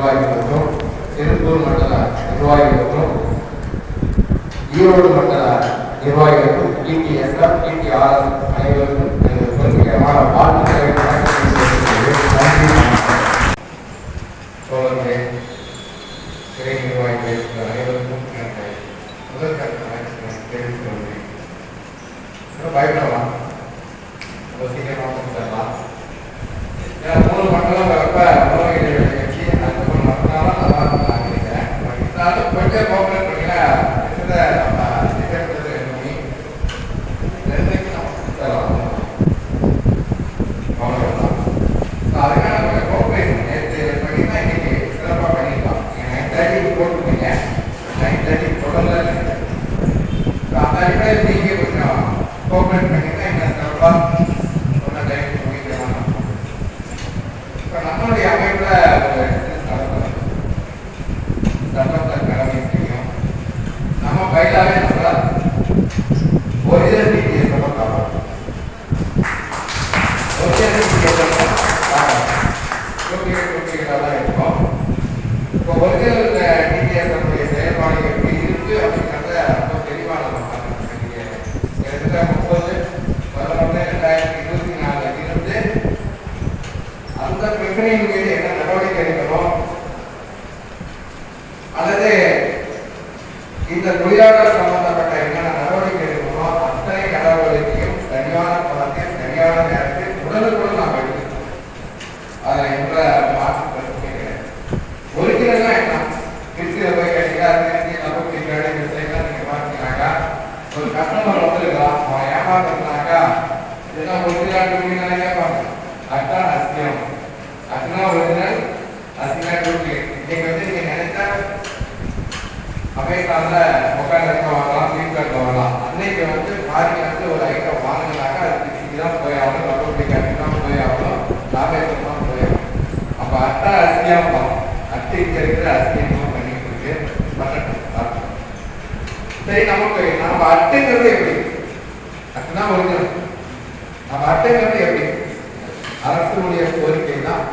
நிர்வாகிகளுக்கும் திருப்பூர் மண்டல நிர்வாகிகளுக்கும் ஈரோடு மண்டல நிர்வாகிகளுக்கும் டிடிஎஸ்எஃப் டிடிஆர்எஸ் அனைவருக்கும் எனது வாழ்த்துக்களை வணக்கம் தெரிவித்துக் கொள்கிறேன். நன்றி வணக்கம். தோழர்களே சிறை நிர்வாகிகள் அனைவருக்கும் எனது முதல் கருத்து வணக்கத்தை தெரிவித்துக் கொள்கிறேன் இன்னும் பயப்படலாம் ரொம்ப சீக்கிரமாக கொடுத்துடலாம் ஏன்னா மூணு மண்டலம் வரப்ப உணவு இடைவெளி வச்சு அந்த மூணு மண்டலம் நல்லா இருக்கும் நான் நினைக்கிறேன் பட் இருந்தாலும் கொஞ்சம் கோஆப்ரேட் பண்ணீங்கன்னா கிட்டத்தட்ட நம்ம திட்டமிட்டது ரெண்டு மணி ரெண்டுக்கு நம்ம கொடுத்துடலாம் அவ்வளோதான் ஸோ அதுக்கான கொஞ்சம் கோஆப்ரேஷன் நேற்று பண்ணிங்கன்னா இன்னைக்கு சிறப்பாக பண்ணிடலாம் நீங்கள் நைன் தேர்ட்டிக்கு போட்டுருக்கீங்க நைன் தேர்ட்டிக்கு தொடர்ந்து ஸோ அந்த அடிப்படையில் நீங்கள் கொஞ்சம் கோஆப்ரேட் பண்ணிங்கன்னா இன்னும் சிறப்பாக சொன்ன டைம் முடிக்கலாம் இப்போ நம்மளுடைய அமைப்பில் ஒரு சட்டம் சட்டத்தை கடமை செய்யும் நம்ம பயிலாவே நம்மள ஒரிஜினல் டிடிஎஸ் நம்ம காப்பாற்றும் ஒரிஜினல் டிடிஎஸ் தான் இருக்கும் இப்போ ஒரிஜினல் டிடிஎஸ் நம்முடைய செயல்பாடு எப்படி இருக்கு அப்படிங்கிறத ரொம்ப தெளிவாக நம்ம பார்க்கணும் கிட்டத்தட்ட முப்பது பதினொன்று ரெண்டாயிரத்தி இருபத்தி நாலுல இருந்து அந்த பிரச்சனையின் மீது என்ன நடவடிக்கை எடுக்கணும் அல்லது இந்த தொழிலாளர் சம்பந்தப்பட்ட என்னென்ன நடவடிக்கை எடுக்கணுமோ அத்தனை நடவடிக்கையும் சரியான பணத்தில் சரியான நேரத்தில் உடனுக்குடன் நாம் எடுக்கணும் அதில் எந்த மாற்று கருத்துமே கிடையாது ஒரிஜினல்னா என்ன திருச்சியில் போய் கேட்டீங்க திருச்சி நம்ம பின்னாடி விஷயம்லாம் நீங்கள் பார்த்தீங்கன்னாக்கா ஒரு கஸ்டமர் வந்துருக்கலாம் அவன் ஏமாத்துறாக்கா இதெல்லாம் ஒரிஜினல் நீங்கள் கேட்பாங்க அதுதான் அசியம் அதுதான் ஒரிஜினல் அசியம் இன்னைக்கு வந்து நீங்க நினைச்சா அமேசான்ல மொபைல் வாங்கலாம் ஃபிளிப்கார்ட்ல வாங்கலாம் அன்னைக்கு வந்து மார்க்கெட் வந்து ஒரு ஐட்டம் வாங்கினாக்கா அது திருச்சிக்கு போய் ஆகணும் டூப்ளிகேட் தான் போய் ஆகணும் தான் போய் ஆகணும் அப்ப அட்டா அசியம் அட்டை இருக்கிற அசியமும் பண்ணிட்டு இருக்கு சரி நமக்கு நம்ம அட்டுங்கிறது எப்படி? அதுதான் ஒரிஜினல் நம்ம அட்டைங்கிறது எப்படி? அரசுடைய கோரிக்கை தான்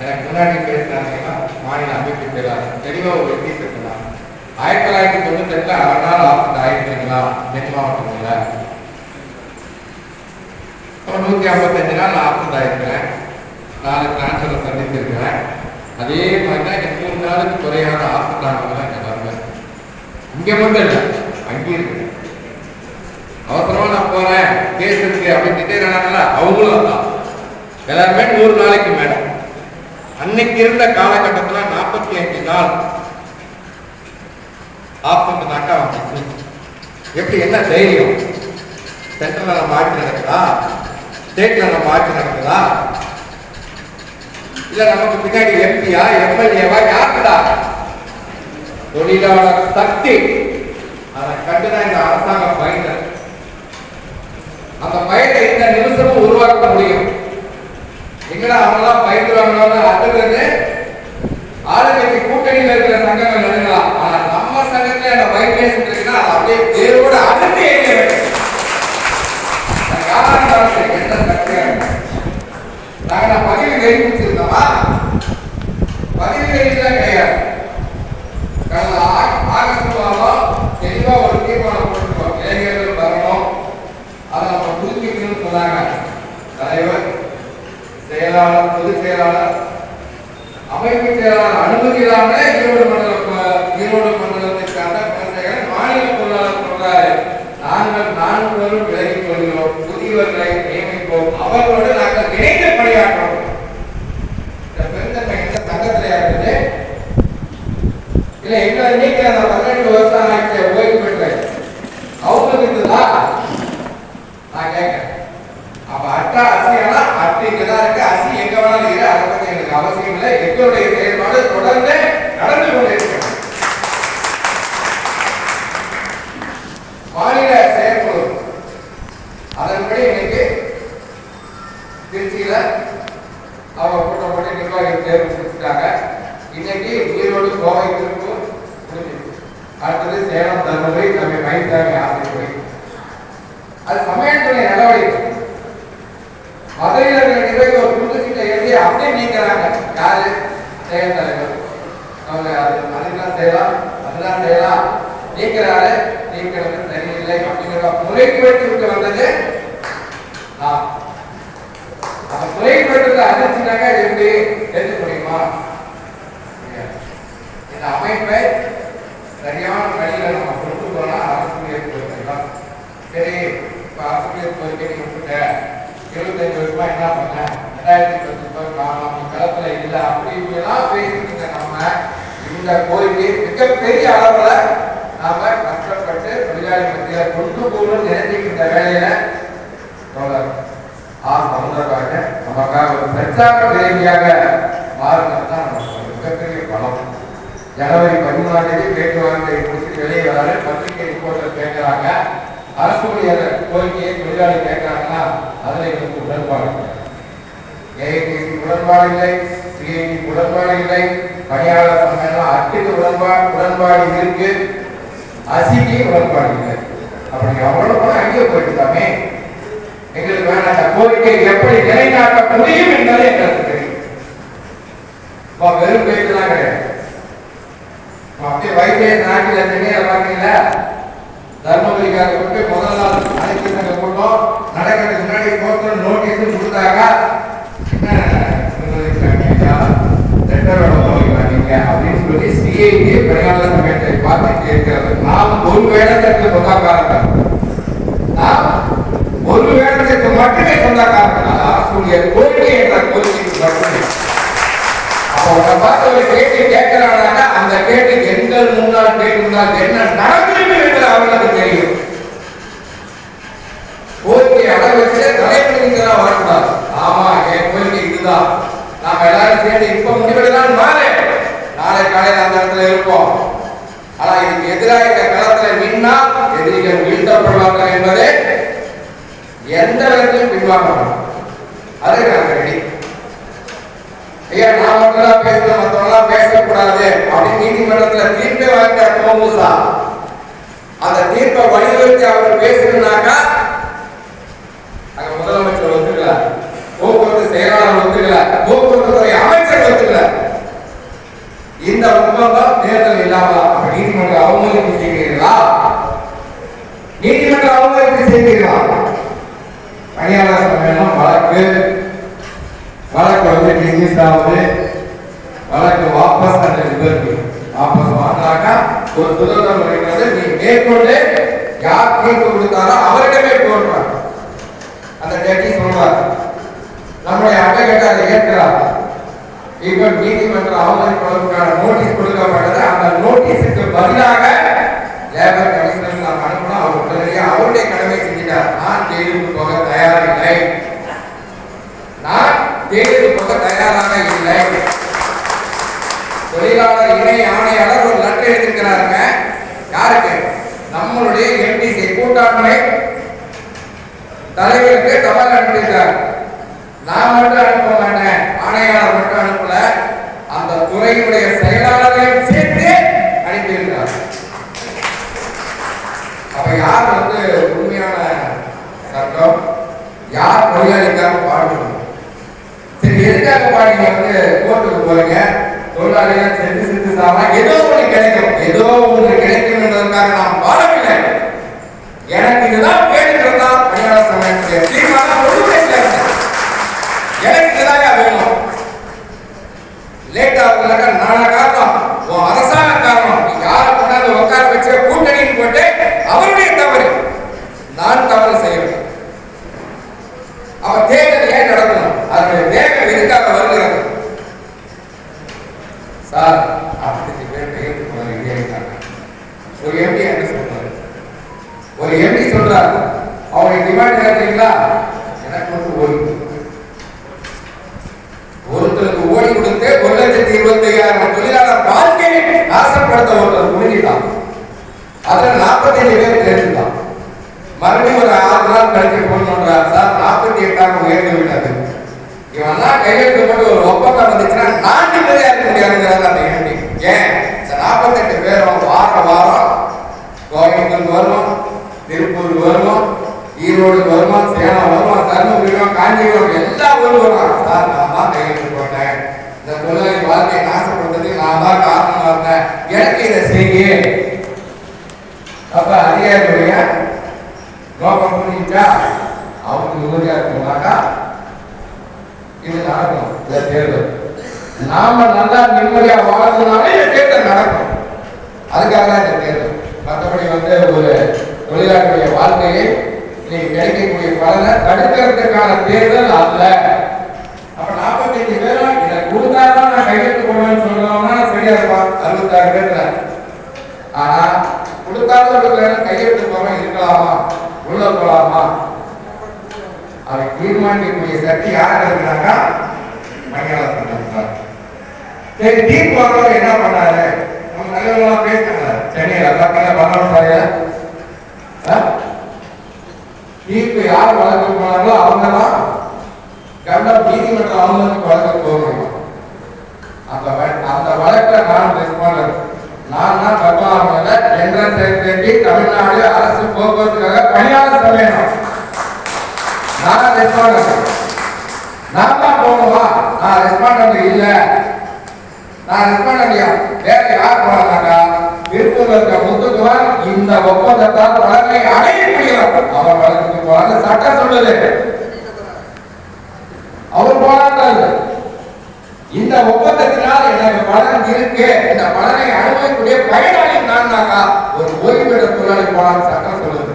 எனக்கு முன்னாடி பேசினாங்கன்னா மாநில அமைப்பு பேராளர் தெளிவாக ஒரு எப்படி இருக்கலாம் ஆயிரத்தி தொள்ளாயிரத்தி தொண்ணூத்தி எட்டுல அரை நாள் ஆப்ட் ஆயிருக்கீங்களா? தென் மாவட்டத்தில் அப்புறம் நூத்தி ஐம்பத்தஞ்சு நாள் ஆப்ட் ஆயிருக்கிறேன். நாலு டிரான்ஸ்ஃபர் சந்தித்திருக்கிறேன். அதே மாதிரி தான் இந்த மூணு நாளுக்கு குறையான ஆப்ட் ஆனவங்க இங்கே வருவேன் மட்டும் இல்லை அங்கேயும் இருக்கு. அவசரமா நான் போறேன். கேஸ் இருக்கு அப்படின்னு திட்டேறாங்கல்ல அவங்களும் தான் எல்லாருமே நூறு நாளைக்கு மேடம் அன்னைக்கு இருந்த காலகட்டத்துல நாற்பத்தி அஞ்சு நாள் ஆப்பந்த நாட்டா வந்து எப்படி என்ன தைரியம்? சென்ட்ரல் நம்ம ஆட்சி நடக்குதா? ஸ்டேட்ல நம்ம ஆட்சி நடக்குதா? இல்ல நமக்கு பின்னாடி எம்பியா எம்எல்ஏவா யாருடா தொழிலாளர் சக்தி. அதை கண்டுதான் இந்த அரசாங்கம் பயந்தது அந்த பயத்தை இந்த நிமிஷமும் உருவாக்க முடியும். எங்கடா அவங்களாம் பயந்துருவாங்களோ அடுத்தது ஆளுங்கட்சி கூட்டணியில் இருக்கிற சங்கங்கள் நடக்கலாம் ஆனா நம்ம சங்கத்துல அந்த வைப்ரேஷன் இருக்குன்னா அப்படியே வேரோட அடுத்து எங்க வேண்டும் நாங்க நான் பதிவு எழுதி பதிவு எழுதிலாம் கிடையாது. கடந்த ஆகஸ்ட் செயலாளர் பொதுச் செயலாளர். அமைப்பு செயலாளர் அனுமதி இல்லாம ஈரோடு மண்டல ப- ஈரோடு மண்டலத்திற்கான குழந்தைகள் மாநில பொருளாளர் சொல்றாரு நாங்கள் நான்கு விலகிக் கொள்கிறோம். புதியவர்களை நியமிப்போம். அவர்களோடு நாங்கள் இணைந்து பணியாற்றோம் இந்த பெருந்தன்மை எந்த சங்கத்திலே இருக்குது? எங்களை பதினெட்டு வருஷம் ஓய்வு பெற்ற அவங்களுக்கு நான் கேட்கிறேன். அப்ப அட்டா இங்கதான் இருக்கு. அசி எங்க வேணாலும் இரு அதை பத்தி எனக்கு அவசியம் இல்லை எங்களுடைய செயல்பாடு தொடர்ந்து நடந்து கொண்டிருக்கிறது மாநில செயற்குழு அதன்படி இன்னைக்கு திருச்சியில அவங்க கூட்டம் போட்டு நிர்வாகிகள் தேர்வு செஞ்சுட்டாங்க இன்னைக்கு ஈரோடு கோவை திருப்பூர் முடிஞ்சிருக்கு அடுத்தது சேலம் தர்மபுரி நம்ம மைந்தாமி ஆசிரியர் அது சமயத்துறை நடவடிக்கை மதுரையில் இருக்கிற நிர்வாகி ஒரு குண்டு சீட்டை எழுதி அப்படியே நீக்கிறாங்க யாரு செய்யலாம் அதெல்லாம் செய்யலாம் நீக்கிறாரு நீக்கிறது சரியில்லை அப்படிங்கிற முறைப்படுத்தி விட்டு வந்தது நான் அந்த முறைப்படுத்த அதிர்ச்சினாக்க எப்படி தெரிஞ்சு முடியுமா இந்த அமைப்பை சரியான வழியில நம்ம கொண்டு போனா அரசியல் கோரிக்கைலாம் சரி இப்ப அரசியல் கோரிக்கை நீ விட்டுட்ட இருபத்தஞ்சு வருஷமா என்ன பண்ண ரெண்டாயிரத்தி பத்து ரூபாய் காணும் களத்துல இல்லை அப்படி இப்படிலாம் பேசிட்டு நம்ம இந்த கோரிக்கை மிகப்பெரிய அளவுல நாம கஷ்டப்பட்டு தொழிலாளி மத்தியில கொண்டு போகணும்னு நினைச்சிருக்கிற வேலையில தோழர் ஆ சமுதாயமாக நமக்காக ஒரு பிரச்சார வேதியாக மாறினது தான் நமக்கு மிகப்பெரிய பலம் ஜனவரி பதிமூணாம் தேதி பேச்சுவார்த்தை முடிச்சு வெளியே வராரு பத்திரிகை ரிப்போர்ட்டர் கேட்கிறாங்க அரசுடைய கோரிக்கையை தொழிலாளி கேட்கிறாங்கன்னா அதில் எங்களுக்கு உடன்பாடு ஏஐடிசி உடன்பாடு இல்லை சிஐடி உடன்பாடு இல்லை பணியாளர் சங்கம் அட்டுக்கு உடன்பாடு உடன்பாடு இருக்கு. அசிக்கு உடன்பாடு இல்லை. அப்படி அவ்வளவு அங்கே போயிட்டு தாமே எங்களுக்கு வேணாம். கோரிக்கை எப்படி நிலைநாட்ட முடியும் என்பது எங்களுக்கு தெரியும் இப்போ வெறும் பேச்சுலாம் கிடையாது இப்போ அப்படியே வைத்திய நாட்டில் சென்னையில பார்த்தீங்களா தர்மபுரிக்காக கொண்டு முதல் நாள் அனைத்து சங்க கூட்டம் நடக்கிறதுக்கு முன்னாடி போஸ்டர் நோட்டீஸ் கொடுத்தாங்க லெட்டரோட போகிறீங்க அப்படின்னு சொல்லி சிஐடி பணியாளர் சங்கத்தை பார்த்து கேட்கிறது நாம் ஒரு வேடத்திற்கு சொந்தக்காரர்கள் நாம் ஒரு வேடத்திற்கு மட்டுமே சொந்தக்காரர்கள் அரசுடைய கோரிக்கை என்ற கோரிக்கைக்கு மட்டுமே அப்போ உங்களை பார்த்து ஒரு கேள்வி கேட்கிறாங்கன்னா அந்த கேள்வி எங்கள் முன்னால் கேட்டிருந்தால் என்ன நடந்திருக்கும் என்று அவர்களுக்கு தெரியும் கோரிக்கை அளவுக்கு தலைமுறைங்கிறா வரக்கூடாது ஆமா என் கோரிக்கை இதுதான் நாம எல்லாரும் சேர்ந்து இப்ப முடிவெடுதான் மாறு நாளை காலையில் அந்த இடத்துல இருப்போம் ஆனா இதுக்கு எதிராக களத்தில் களத்துல நின்னா எதிரிகள் வீழ்த்தப்படுவார்கள் என்பதே எந்த விதத்திலும் பின்வாங்க மாட்டோம் நான் ரெடி ஐயா நான் மட்டும் பேசணும் மற்றவங்களாம் பேசக்கூடாது அப்படின்னு நீதிமன்றத்தில் தீர்ப்பை வாங்கிட்டார் கோமுசா அந்த தீர்ப்பை வலியுறுத்தி அவர் பேசணும்னாக்கா அங்க முதலமைச்சர் ஒத்துக்கல போக்குவரத்து செயலாளர் ஒத்துக்கல போக்குவரத்து துறை அமைச்சர் ஒத்துக்கல. இந்த ஒப்பந்தம் தேர்தல் இல்லாமல் நீதிமன்ற அவமதிப்பு செய்கிறீர்களா? நீதிமன்ற அவமதிப்பு செய்கிறீர்களா? பணியாளர் சம்மேளனம் வழக்கு. வழக்கு வந்து டிஸ்மிஸ் ஆகுது வழக்கு வாபஸ் அந்த ரிசல்ட் வாபஸ் வாங்கினாக்கா ஒரு சுதந்திரம் வருகிறது நீ மேற்கொண்டு யார் தீர்ப்பு கொடுத்தாரோ அவரிடமே போடுறாங்க அந்த ஜட்ஜி சொல்றாரு. நம்முடைய அட்வொகேட் அதை ஏற்கிறார். இவர் நீதிமன்ற அவமதிப்புக்கான நோட்டீஸ் கொடுக்கப்பட்டது. அந்த நோட்டீஸுக்கு பதிலாக லேபர் கமிஷனர் நாம் அனுப்பினா அவர் உடனடியாக அவருடைய கடமை செஞ்சிட்டார். நான் ஜெயிலுக்கு போக தயாரில்லை. நான் ஜெயிலுக்கு போக தயாராக இல்லை. தொழிலாளர் இணை ஆணையாளர் ஒரு லெட்டர் எழுதியிருக்கிறாருங்க. யாருக்கு? நம்மளுடைய எம்டிசி கூட்டாண்மை தலைவருக்கு தபால் அனுப்பியிருக்கார் நான் மட்டும் அனுப்ப மாட்டேன். ஆணையாளர் துறையினுடைய செயலாளர்களையும் சேர்த்து அனுப்பியிருக்கிறார். அப்ப யார் வந்து உண்மையான சட்டம் யார் தொழிலாளிக்காக பாடுபடும்? சரி எதுக்காக பாடிங்க வந்து கோர்ட்டுக்கு போறீங்க. தொழிலாளிகள் செஞ்சு செஞ்சு சாவா ஏதோ ஒன்று கிடைக்கும். ஏதோ ஒன்று கிடைக்கும் என்பதற்காக நாம் பாடவில்லை எனக்கு இதுதான் வேணுங்கிறது தான் பணியாளர் சமயத்துடைய தீர்மானம் ஒன்றுமே இல்லை. எனக்கு இதுதான் வேணும் லேட் ஆகுதுனாக்கா நான காரணம் உன் அரசாங்க காரணம் நீ யாரை கொண்டாந்து உட்கார வச்சு கூட்டணின்னு போட்டு அவருடைய தவறு நான் தவறு செய்யவில்லை அவ தேர்தல் ஏன் நடக்கணும் அதனுடைய வேகம் எதுக்காக வருகிறது சார் நாற்பத்தஞ்சு பேர் கையெழுத்து போட ரெடியா இருக்காங்க ஒரு எம்டி என்ன சொல்றாரு ஒரு எம்டி சொல்றாரு அவருடைய டிமாண்ட் கேட்டீங்களா எனக்கு வந்து ஓடி ஒருத்தருக்கு ஓடி கொடுத்து ஒரு லட்சத்தி இருபத்தி ஐயாயிரம் தொழிலாளர் வாழ்க்கையை நாசப்படுத்த ஒருத்தர் முடிஞ்சிட்டான் அதுல நாற்பத்தஞ்சு பேர் சேர்த்துட்டான் மறுபடியும் ஒரு ஆறு நாள் கழிச்சு போன் பண்றாரு சார் நாற்பத்தி எட்டாக உயர்ந்து விட்டது இவன்லாம் கையெழுத்து போட்டு ஒரு ஒப்பந்தம் வந்துச்சுன்னா நான் இருக்க முடியாதுங்கிறாங்க அந்த எம்பி ஏன் இந்த நாற்பத்தெட்டு பேரும் வார வாரம் கோயம்புத்தூர் வருவோம் திருப்பூர் வருவோம் ஈரோடு வருவோம் சேலம் வருவோம் தருமபுரி காஞ்சிபுரம் எல்லா ஊரும் வருவாங்க சார் நான் தான் கையெழுத்து போட்டேன் இந்த தொழிலாளி வாழ்க்கையை நாசப்படுத்துறதுக்கு நான் தான் காரணமா இருந்தேன் எனக்கு இதை செய்ய அப்ப அதிகாரியுடைய நோக்கம் புரிஞ்சா அவங்களுக்கு உறுதியா இருக்குமாக்கா இது நடக்கும் இந்த தேர்தல் நாம நல்லா நிம்மதியா வாழணும்னாலே இந்த நடக்கும். அதுக்காக தான் இந்த தேர்தல். மற்றபடி வந்து ஒரு தொழிலாளருடைய வாழ்க்கையை இன்னைக்கு கிடைக்கக்கூடிய பலனை தடுக்கிறதுக்கான தேர்தல் அல்ல. அப்ப நாற்பத்தஞ்சு பேரும் இதை கொடுத்தாதான் நான் கையெழுத்து போடுவேன்னு சொல்றோம்னா சரியா இருப்பான் அறுபத்தாறு பேர் ஆனா கொடுத்தாதவர்கள் கையெழுத்து போறோம் இருக்கலாமா? உள்ள போலாமா? அதை தீர்மானிக்கக்கூடிய சக்தி யார் இருக்கிறாங்க மணியாளர் சரி தீர்ப்பு வாங்குறவர் என்ன பண்ணாரு நம்ம நல்லவங்களா பேசினாங்க சென்னையில் பக்கத்துல பகவான் சாலையில ஆ? தீர்ப்பு யார் வழக்கு போனாங்களோ அவங்க தான் கவர்னர் நீதிமன்றம் அவங்களுக்கு வழக்கு போகணும் அந்த வழ- அந்த வழக்குல நான் ரெஸ்பாண்டர் நான் தான் பத்மாவதில ஜெனரல் செக்ரட்டரி தமிழ்நாடு அரசு போக்குவரத்துக்காக பணியாளர் சம்மேளனம். நான் ரெஸ்பாண்டர் நான் தான் போகணுமா? நான் ரெஸ்பாண்டர் இல்லை. நான் ரெஸ்பாண்டர் வேற யார் போனாக்கா திருப்பூர்ல இருக்க முத்துக்குமார் இந்த ஒப்பந்தத்தால் வழக்கை அடைய அடையக்கூடியவர் அவர் வழக்கு போறாங்க சட்டம் சொல்லுது. அவர் போராட்டம் இந்த ஒப்பந்தத்தினால் எனக்கு பலன் இருக்கு. இந்த பலனை அனுபவிக்கூடிய பயனாளி நான்னாக்கா ஒரு ஓய்வு பெற்ற தொழிலாளி போனாலும் சட்டம் சொல்லுது.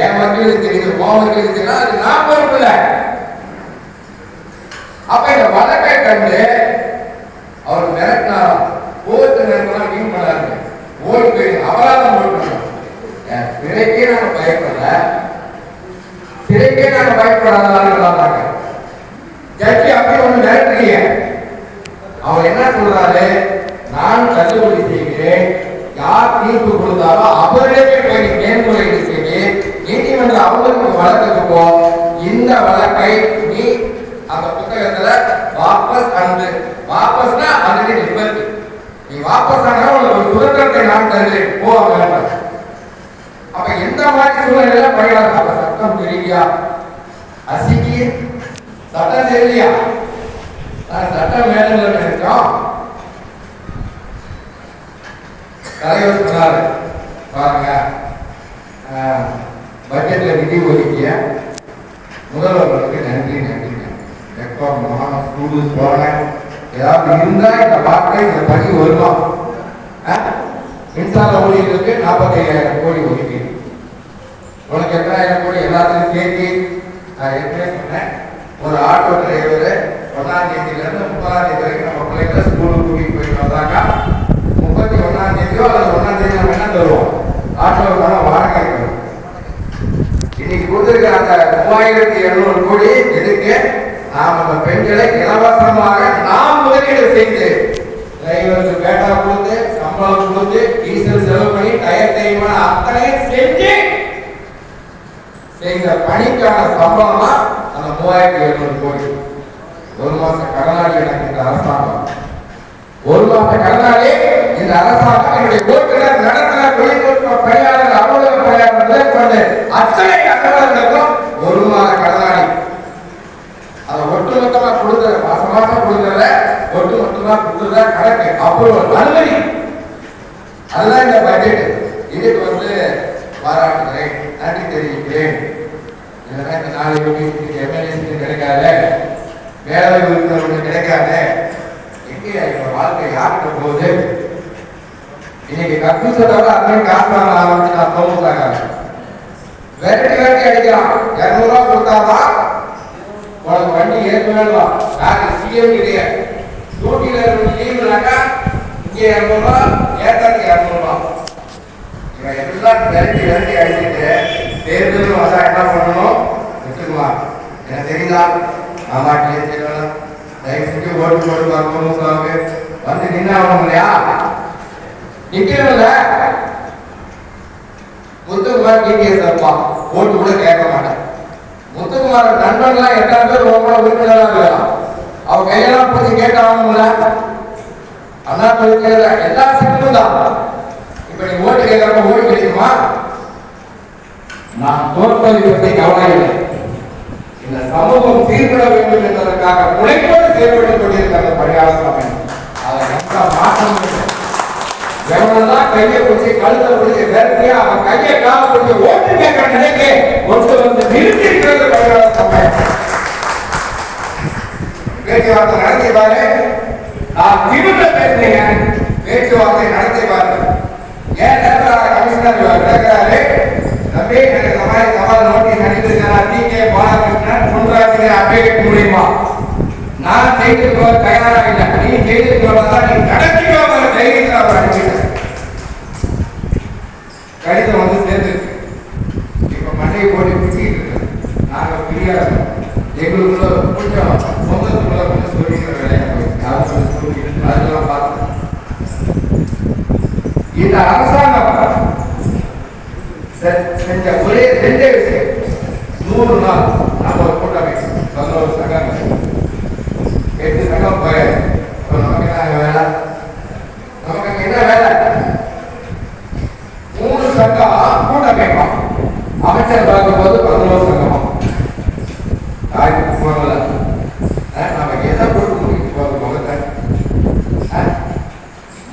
என் வக்கீலுக்கு தெரியுது உன் தெரியுது அது நான் பொறுப்பு இல்லை அப்ப இந்த வழக்கை கண்டு அவர் மிரட்ட சிறைக்கே நாங்க பயப்படல. சிறைக்கே நாங்க பயப்படாதாங்க ஜட்ஜி அப்படி ஒண்ணு மிரட்டலையே அவர் என்ன சொல்றாரு? நான் தள்ளுபடி செய்கிறேன் யார் தீர்ப்பு கொடுத்தாரோ அவர்களே போய் நீ மேன்முறையீடு செய்து நீதிமன்றம் அவங்களுக்கு வழக்குக்கு போ இந்த வழக்கை நீ அந்த புத்தகத்துல வாபஸ் அன்று வாபஸ்னா அதுக்கு நிபந்தி நீ வாபஸ் ஆனா உனக்கு ஒரு சுதந்திரத்தை நான் தருகிறேன் போ அவங்க சூழ்நிலையில பயிலாது சட்டம் தெரியா அசிக்கி சட்டம் தெரியலையா நான் சட்டம் வேலையில் இருக்கோம் தலைவர் சொன்னார் பாருங்க பட்ஜெட்டில் நிதி ஒதுக்கிய முதல்வர்களுக்கு நன்றி நன்றி எப்போ மகா ஸ்கூலு போனேன் ஏதாவது இருந்தால் இந்த வார்த்தை இந்த பணி வருமா? மின்சார ஊழியர்களுக்கு நாற்பத்தி ஐயாயிரம் கோடி ஒதுக்கீடு உனக்கு எத்தனாயிரம் கோடி எல்லாத்தையும் சேர்த்து நான் ஏற்கனவே சொன்னேன். ஒரு ஆட்டோ டிரைவர் ஒன்னாம் தேதியிலேருந்து முப்பதாம் தேதி வரைக்கும் நம்ம பிள்ளைகளை ஸ்கூலுக்கு கூட்டிகிட்டு போயிட்டு வந்தாக்கா முப்பத்தி ஒன்றாம் தேதியோ அல்லது ஒன்றாம் தேதி நம்ம என்ன தருவோம்? ஆட்டோவுக்கான வாடகை இன்னைக்கு கொடுத்துருக்க அந்த மூவாயிரத்தி எழுநூறு கோடி எதுக்கு? நாம் அந்த பெண்களை இலவசமாக நாம் முதலீடு செய்து டிரைவருக்கு பேட்டா கொடுத்து சம்பளம் கொடுத்து டீசல் செலவு பண்ணி டயர் தேய்மான அத்தனையும் செஞ்சு செய்த பணிக்கான சம்பளம் அந்த மூவாயிரத்தி எழுநூறு கோடி. ஒரு மாசம் கடனாளி எனக்கு இந்த அரசாங்கம். ஒரு மாச கடனாளி இந்த அரசாங்கம் என்னுடைய ஓட்டுநர் நடத்தின தொழில்நுட்ப பணியாளர் அலுவலக பணியாளர் கொண்டு அத்தனை அலுவலர்களுக்கும் ஒரு மாத கடனாளி. அதை ஒட்டுமொத்தமா கொடுத்தத மாசம் மாசம் கொடுக்கறத ஒட்டுமொத்தமா கொடுத்தத கணக்கு அப்புறம் அனுமதி. அதுதான் இந்த பட்ஜெட் இதுக்கு வந்து பாராட்டுகிறேன் நன்றி தெரிவிக்கிறேன். இதெல்லாம் இந்த நாலு யூனிவர்சிட்டி எம்எல்ஏ கிடைக்காத வேலை உறுப்பினர்களுக்கு கிடைக்காத எங்கே இப்ப வாழ்க்கை யார்கிட்ட போகுது இன்னைக்கு கக்கூசத்தோட அத்தனை காசு வாங்க ஆரம்பிச்சு நான் தோமுசாங்க விரட்டி விரட்டி அடிக்கிறான். இரநூறுவா கொடுத்தாதான் உனக்கு வண்டி ஏற்க வேண்டாம் நாங்க சிஎம் கிடையாது டூட்டில இருந்து லீவுனாக்கா இங்கே இரநூறுவா ஏத்தாக்கு இரநூறுவா இவன் எல்லாம் விரட்டி விரட்டி அடிச்சுட்டு என்ன பண்ணணும்? வச்சுக்குமா எனக்கு தெரியுதா? மாமாட்டிலே தெரியலாம் தயவு செஞ்சு ஓட்டு போட்டு வரணும் வந்து நின்று ஆகணும் இல்லையா நிக்கணும்ல முத்துக்குமார் டிடிஎஸ் அப்பா ஓட்டு கூட கேட்க மாட்டேன் முத்துக்குமார் நண்பன்லாம் எத்தனை பேர் ரொம்ப உறுப்பினராக இருக்கலாம் அவ கையெல்லாம் பிடிச்சி கேட்டாகணும்ல? அண்ணா எல்லா சட்டமும் தான். இப்ப நீ ஓட்டு கேட்கறப்ப ஓட்டு கிடைக்குமா நான் தோற்பதை பற்றி கவலை இல்லை. இந்த சமூகம் சீர்பட வேண்டும் என்பதற்காக முனைப்போடு செயல்பட்டுக் அந்த பணியாளர் சபை அதை எந்த மாற்றம் எவ்வளவுதான் கையை பிடிச்சி கழுத்தை பிடிச்சி விரட்டி அவன் கையை கால பிடிச்சி ஓட்டு கேட்கிற நிலைக்கு வந்து நிறுத்தி இருக்கிறது பணியாளர் பேச்சுவார்த்தை நடத்தி பாரு நான் திரும்ப பேசுறீங்க பேச்சுவார்த்தை நடத்தி பாரு ஏன் நேரத்தில் கமிஷனர் கேட்கிறாரு? தம்பி எனக்கு இந்த சவால் நோட்டீஸ் டி. கே. பாலகிருஷ்ணன் நான் செய்திருக்க தயாராக இல்லை. நீ செய்திருக்கிறதா நீ நடத்திக்கோங்கிற தைரியத்தில் அவர் அனுப்பிட்டார் கடிதம் வந்து சேர்ந்துருக்கு. இப்ப மண்டையை போட்டு பிடிச்சிட்டு இருக்கு நாங்க பிரியா எங்களுக்குள்ள கொஞ்சம் சொந்தத்துக்குள்ள இந்த அரசாங்க செ- செஞ்ச ஒரே ரெண்டே விஷயம் நூறு நாள் நம்ம ஒரு கூட்டமை பதினோரு சங்கம் எட்டு சங்கம் போய் நமக்கு என்ன வேலை நமக்கு அங்க என்ன வேலை மூணு சங்கம் கூட்டமைப்பான் அமைச்சர் பார்க்கும்போது பதினோரு சங்கமா தாய்க்கு போகல நம்ம எதை போட்டு முடிக்க போகிறோம் முகத்தை அஹ்?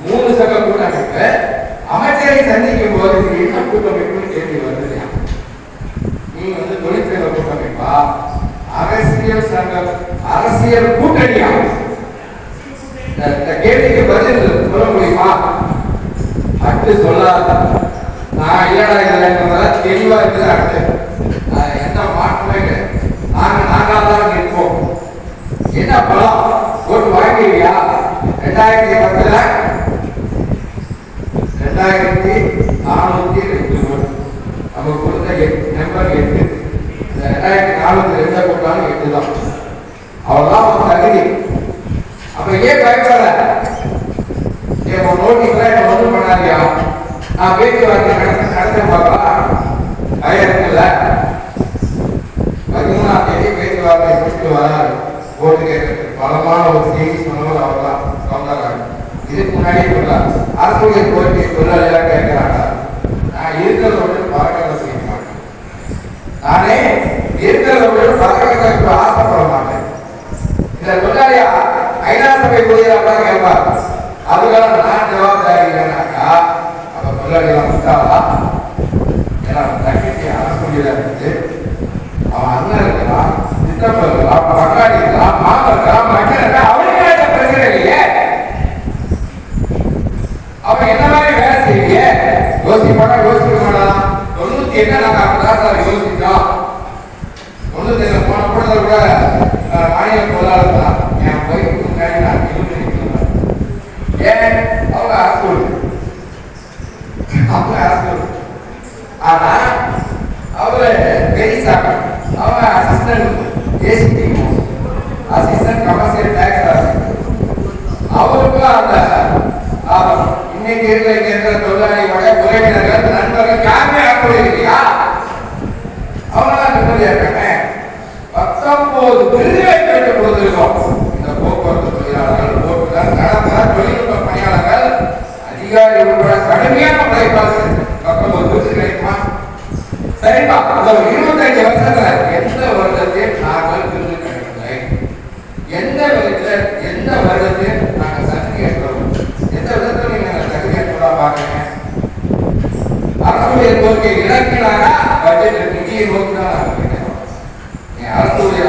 மூணு சங்க கூட்டமைப்பு அமைச்சரை சந்திக்கும் போது இது என்ன கூட்டமைப்புன்னு கேள்வி வருது நீ வந்து தொழிற்சங்க கூட்டமைப்பா அரசியல் சங்கம் அரசியல் கூட்டணியா இந்த- இந்த கேள்விக்கு பதில் சொல்ல முடியுமா அட்டு சொல்லாத நான் இல்லடா இல்லைன்றதெல்லாம் தெளிவாக இருக்குது அடுத்து. எந்த மாற்றமே கிடையாது நாங்கள் நாங்களாக தான் நிற்போம். என்ன பலம் ஒரு வாங்கிடுவியா ரெண்டாயிரத்தி பத்தில்? ரெண்டாயிரத்தி நானூற்றி ரெண்டு ஓட்டு நம்ம கொடுத்த எட்டு நம்பர் எட்டு. இந்த ரெண்டாயிரத்தி நானூற்றி ரெண்டு போட்டாலும் எட்டு தான். அவ்வளோதான் ஒரு தகுதி. அப்போ ஏன் பயப்பட ஏன் உன் என்ன ஒன்றும் பண்ணாதியா? நான் பேச்சுவார்த்தை நடத்த பார்க்கலாம் இருக்குல்ல பதிமூணாம் தேதி பேச்சுவார்த்தை முடிச்சுட்டு வராரு ஓட்டு பலமான ஒரு செய்தி சொன்னவர் அவர் தான் சொந்தக்காரர் இதுக்கு முன்னாடியே சொல்றார் அரசுடைய கோரிக்கை தொழிலாளியாக கேட்கிறாங்க நான் இருக்கிறத பறக்கிறத செய்ய மாட்டேன் நானே இருக்கிறத விட்டு பறக்கிறதுக்கு ஆசைப்பட மாட்டேன் இந்த தொழிலாளியா ஐநா சபை ஊழியராக கேட்பார் நான் ஜவாப்தாரி இல்லைனாக்கா அப்ப தொழிலாளிகள் விட்டாவா ஏன்னா அவன் தங்கச்சி அவன் அண்ணன் இருக்கலாம் இருக்கலாம் பங்காளி இருக்கலாம் மாமா இருக்கலாம் மகன் இருக்கலாம் அவனுக்கு என்ன பிரச்சனை இல்லையே அவன் என்ன மாதிரி வேலை செய்யலையே யோசிப்பானா யோசிக்க மாட்டான் தொண்ணூத்தி என்ன சார் யோசிச்சோம் தொண்ணூத்தி போன கூட மாநில பொருளாளர் தான் என் முன்னாடி நான் ஏன்? அவங்க அரசு அவங்க அரசு ஆனா அவரு பெரியசாமி அவங்க assistant ACP assistant commercial tax officer அவருக்கும் அந்த இன்னைக்கு இருக்கிற இங்க இருக்கிற தொழிலாளியோட உறவினர்கள் நண்பர்கள் யாருமே ஆக்கப்பட இல்லையா? அவங்களாம் நிம்மதியா இருக்காங்க. பத்தொன்பது விருதுகளை பெற்று இந்த போக்குவரத்து தொழிலாளர்கள் ஓட்டுநர் நடத்துனர் தொழில்நுட்ப பணியாளர்கள் அதிகாரி உட்பட கடுமையான உழைப்பாளர்கள். பத்தொன்பது விருது கிடைக்குமா சரிப்பா. அந்த ஒரு இருபத்தஞ்சு வருஷத்துல எந்த வருடத்தில் நாங்கள் விருது கிடைக்கவில்லை எந்த விதத்துல எந்த வருடத்தில் நாங்கள் தகுதி ஏற்றோம் எந்த விதத்தில் நீங்க தகுதி ஏற்றோம் பாக்குறீங்க அரசுடைய கோரிக்கை இலக்கினாக பட்ஜெட் நிதியை நோக்கி தான்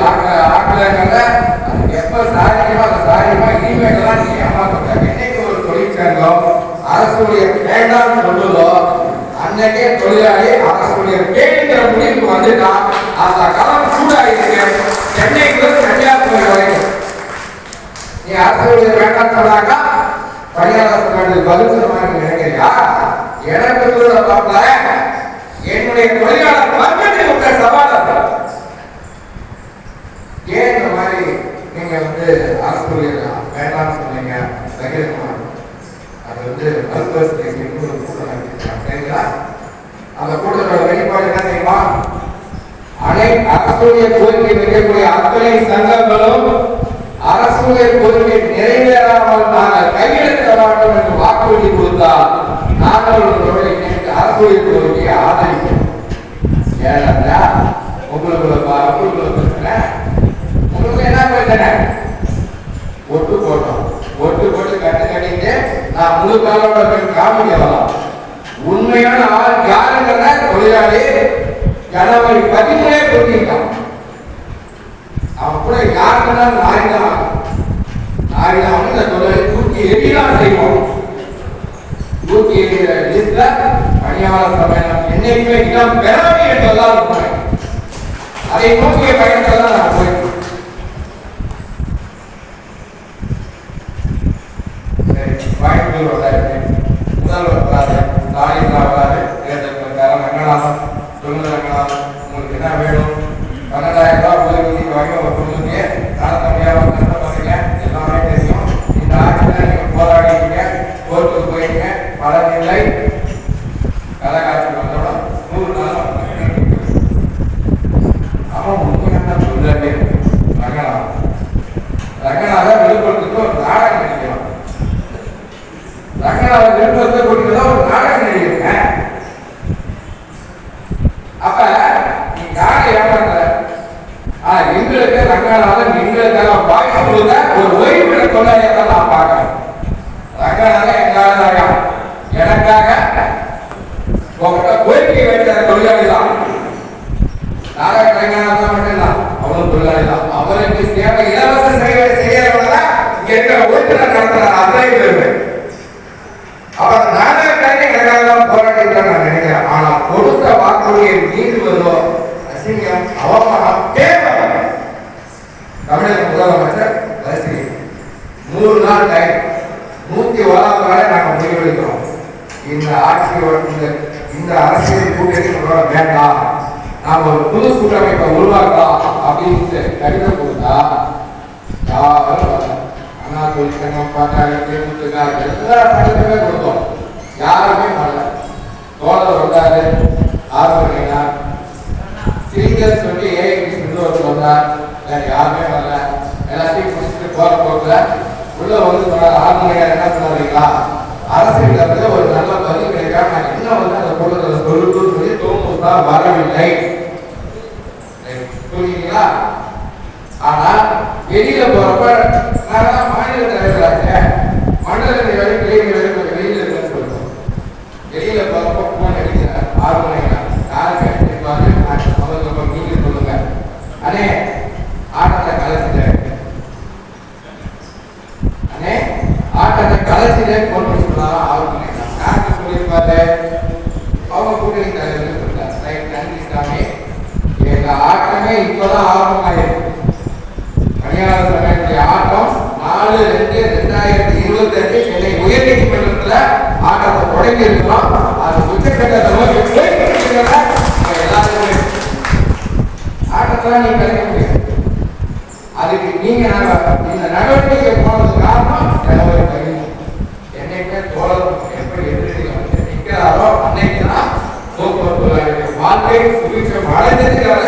நாங்கள் எப்ப சாரியமா அந்த சாரியமா இனிமேலாம் நீங்க ஏமாத்த என்னைக்கு ஒரு தொழிற்சங்கம் அரசுடைய வேண்டாம்னு சொல்லுதோ அன்னைக்கே தொழிலாளி அரசுடைய கேட்கிற முடிவுக்கு வந்துட்டா அந்த காலம் சூடாயிருக்கு. சென்னைக்கு கன்னியாகுமரி வரைக்கும். நீ அரசுடைய வேண்டாம் சொன்னாக்கா பணியாளர் சங்கங்கள் பதில் சொல்ல மாதிரி நினைக்கிறியா எனக்கு சொல்ற பாப்பல என்னுடைய தொழிலாளர் வர்க்கத்தில் உள்ள சவால் அது. ஏன் இந்த மாதிரி நீங்க வந்து அரசு வேண்டாம்னு சொன்னீங்க பகிரங்கமா அது வந்து மருத்துவ இன்னொரு கூட்டம் நடத்திருக்காங்க. சரிங்களா அந்த கூட்டத்தோட வெளிப்பாடு என்ன தெரியுமா அனை அரசுடைய கோரிக்கை வைக்கக்கூடிய அத்தனை சங்கங்களும் அரசுடைய கோரிக்கை நிறைவேறாமல் நாங்கள் கையெழுத்திட மாட்டோம் என்று வாக்குறுதி கொடுத்தால் நாங்கள் அரசுடைய கோரிக்கையை ஆதரிப்போம். ஏன்னா உங்களுக்குள்ள பா- உங்களுக்கு என்ன பிரச்சனை? ஒட்டு போட்டோம். ஒட்டு போட்டு கட்டு கட்டிட்டு நான் முழு காலோட காமெடி வரலாம் உண்மையான ஆள் யாருங்கிற தொழிலாளி ஜனவரி பதிமூணே கூட்டிட்டான் அவன் கூட யாருன்னா நாரிதான். நாரிதான் இந்த தொழிலை தூக்கி எரியலாம் செய்வோம் தூக்கி எறிகிற லிஸ்ட்ல பணியாளர் சமயம் என்னைக்குமே இடம் பெறாமை என்பதுதான் உண்மை அதை நோக்கிய பயணத்தில் தான் நான் போயிருக்கேன் கோயம்புத்தூர் வந்தாரு முதல்வர் வராரு தாலிதா வராரு தேர்தல் வந்தாரு ரங்கநாதன் சொல்லுங்க ரங்கநாதன் உங்களுக்கு என்ன வேணும் பன்னெண்டாயிரம் ரூபாய் உதவி வாங்கி ஒரு குடும்பத்தையே நடத்த முடியாம கஷ்டப்படுறீங்க எல்லாமே தெரியும் இந்த ஆட்சியில் நீங்க போராடிட்டீங்க கோர்ட்டுக்கு போயிட்டீங்க பலனில்லை கலகாட்சி வந்தோட நூறு நாள் அவன் உண்மையான சொல்லவே ரங்கநாதன் ரங்கநாதன் விழுப்புரத்துக்கு ஒரு நாடகம் நடிக்கலாம் ரங்கநாதன் விருப்பத்தை கொடுக்கிறதா ஒரு நாடகம் எழுதியிருக்கேன் அப்ப நீ யாரை ஏமாத்த ஆனா எங்களுக்கு ரங்கநாதன் எங்களுக்காக வாய்ப்பு கொடுத்த ஒரு ஓய்வு தொழிலாளியை தான் நான் பார்க்கிறேன் ரங்கநாதன் எங்காவதாயா எனக்காக உங்ககிட்ட கோரிக்கை வைக்கிற தொழிலாளி தான் நாடக ரங்கநாதன் மட்டும் இல்லை அவனும் தொழிலாளி தான் அவருக்கு சேவை இலவச சேவை செய்யறவங்க இங்க இருக்கிற ஓட்டுநர் நடத்துற அத்தனை பேருமே அவர் நாடகக்காரே எனக்காக தான் போராடிட்டு நான் நினைக்கிறேன் ஆனா கொடுத்த வாக்குறுதியை மீறுவதோ அசிங்கம் அவமானம் கேவலம் தமிழக முதலமைச்சர் ரசிகை நூறு நாள் டைம் நூத்தி ஓராவது நாளே நாங்கள் முடிவெடுக்கிறோம் இந்த ஆட்சியோட இந்த அரசியல் கூட்டணி வேண்டாம். நாம ஒரு புது கூட்டமைப்பை உருவாக்கலாம் அப்படின்னு கடிதம் கொடுத்தா யாரும் அண்ணா தொழிற்சங்கம் பாட்டாளி எல்லா சங்கத்துமே கொடுத்தோம். யாருமே வரல. தோழர் வந்தாரு ஆர்வம் சிரிங்கர் சொல்லி ஏஐபி சிந்து வந்தார் வேற யாருமே வரல. எல்லாத்தையும் முடிச்சுட்டு போற போக்குல உள்ள வந்து சொன்னார். என்ன பண்ணாதீங்களா அரசியல் ஒரு நல்ல பதில் கிடைக்காம என்ன வந்து அந்த பொருள்களை சொல்லுன்னு சொல்லி தோமுதா வரவில்லை. புரியுங்களா ஆனா வெளியில போறப்ப நான் தான் மாநில தலைவராச்சே? மண்டல நிலை கிளைகளை கொஞ்சம் வெளியில இருக்குன்னு சொல்லுவோம். வெளியில போறப்ப போன் அடிக்கிறார். ஆறு மணிக்கு யாருக்கு அடிப்பாரு அவங்க நீங்க சொல்லுங்க. அண்ணே ஆட்டத்தை கலைச்சிட்டேன் அண்ணே ஆட்டத்தை கலைச்சிட்டேன் போன் பண்ணி சொன்னாலும் ஆறு மணிக்கு யாருக்கு சொல்லியிருப்பாரு அவங்க கூட்டணி தலைவர் சொல்றாரு ரைட் நன்றி சாமி எங்க ஆட்டமே இப்பதான் ஆரம்பமாயிருக்கு பணியாளர் சங்கத்துடைய ஆட்டம் நாலு ரெண்டு ரெண்டாயிரத்தி இருபத்தி அஞ்சு சென்னை உயர் நீதிமன்றத்துல ஆட்டத்தை தொடங்கி இருக்கிறோம் அது உச்சக்கட்டத்தை நோக்கி போயிட்டு இருக்கிறத நம்ம எல்லாருமே ஆட்டத்துல நீ கலைக்க முடியும் அதுக்கு நீங்க நாங்க இந்த நடவடிக்கை போனது காரணம் ஜனவரி பதிமூணு என்னைக்குமே தோழர் எப்படி எதிரிகள் வந்து நிற்கிறாரோ அன்னைக்கு தான் போக்குவரத்து தொழிலாளர்களுடைய வாழ்க்கை சுபிட்சம் அடைஞ்சதுக்காக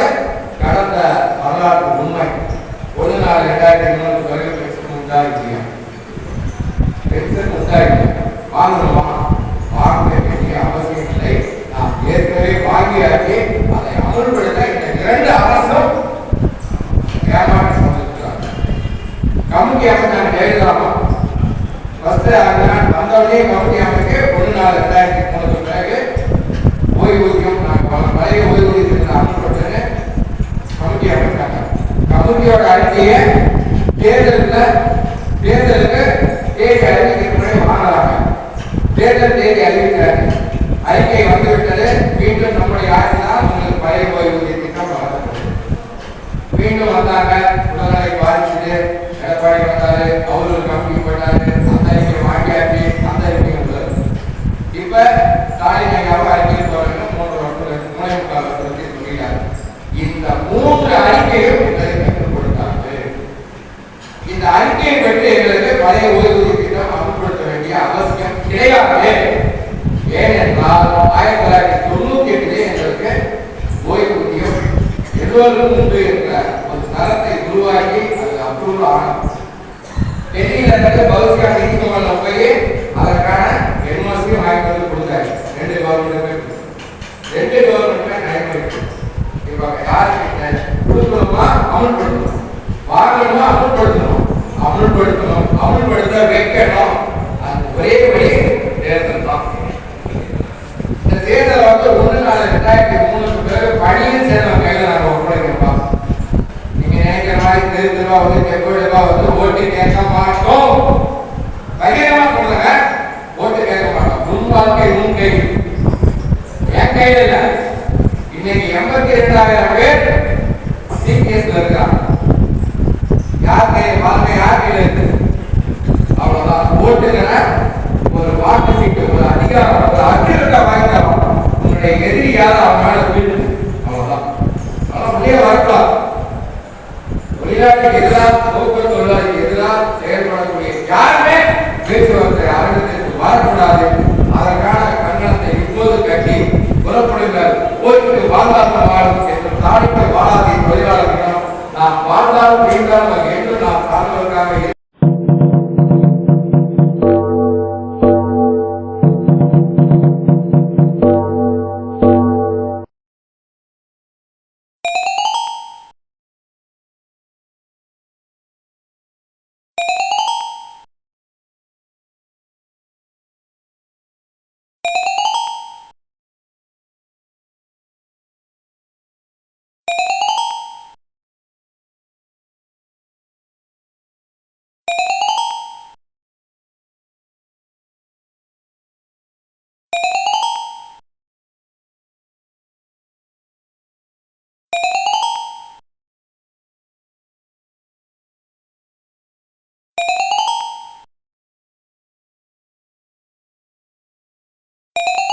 கடந்த வரலாற்று உண்மை ஒன்று நாலு ரெண்டாயிரத்தி மூணு வரைக்கும் பென்ஷன் உண்டாயிருக்கு பென்ஷன் உண்டாயிருக்கு வாங்கணுமா வாங்க வேண்டிய அவசியம் இல்லை நாம் ஏற்கனவே வாங்கியாச்சு அதை அமல்படுத்த இந்த இரண்டு அரசும் ஏமாற்றி கொண்டிருக்கிறார் கமிட்டி அமைச்சாங்க ஃபஸ்ட்டு ஃபர்ஸ்ட் கமிட்டி அமைக்க ஒன்று நாள் ரெண்டாயிரத்தி மூணுக்கு பிறகு ஓய்வூதியம் நாங்கள் பழைய ஓய்வூதியத்துக்கு அமல்படுத்துன்னு கமிட்டி அமைச்சாங்க கமிட்டியோட அறிக்கையை தேர்தல் தேர்தலுக்கு தேதி அறிவிக்கிற முறை வாங்கலாங்க தேர்தல் தேதி அறிவிக்கிறாங்க அறிக்கை வந்துவிட்டது மீண்டும் நம்முடைய ஆட்சி தான் உங்களுக்கு பழைய ஓய்வூதிய திட்டம் வழங்கப்படும் மீண்டும் வந்தாங்க உடல்நிலை பாதிச்சுட்டு எடப்பாடி வந்தாரு அவரு கம்பெனி போட்டாரு அந்த அறிக்கை வாங்கியாச்சு அந்த அறிக்கை வந்தாரு இப்ப ஸ்டாலின் ஐயாவும் அறிக்கை போறாங்க மூன்று வருஷம் மூணே முக்கால் வருஷத்துக்கு சொல்லிட்டாரு இந்த மூன்று அறிக்கையும் எங்களுக்கு பெற்றுக் இந்த அறிக்கையை பெற்று எங்களுக்கு பழைய ஓய்வூதிய திட்டம் அமல்படுத்த வேண்டிய அவசியம் கிடையாது. ஏனென்றால் ஆயிரத்தி தொள்ளாயிரத்தி தொண்ணூத்தி எட்டிலே எங்களுக்கு ஓய்வூதியம் எல்லோருக்கும் உண்டு என்ற ஒரு தரத்தை உருவாக்கி அது அப்ரூவல் ஆனது. டெல்லியில் இருந்து பௌசியா நீதிமன்றம் போய் அதற்கான என்ஓசி வாங்கி வந்து கொடுத்தாரு ரெண்டு கவர்மெண்ட் அமல்படுத்தணும் வாங்கணுமா அமல்படுத்தணும் அமல்படுத்தணும் அமல்படுத்த வைக்கணும் அது ஒரே வழி தேர்தல் தான் இந்த தேர்தலை வந்து ஒன்று நாலு ரெண்டாயிரத்தி மூணுக்கு பிறகு பணியும் சேர்ந்த கையில் நாங்கள் ஒப்படைக்கிறோம் நீங்கள் நினைக்கிற மாதிரி தேர்தலாக வந்து எப்படிவா வந்து ஓட்டு கேட்க மாட்டோம் you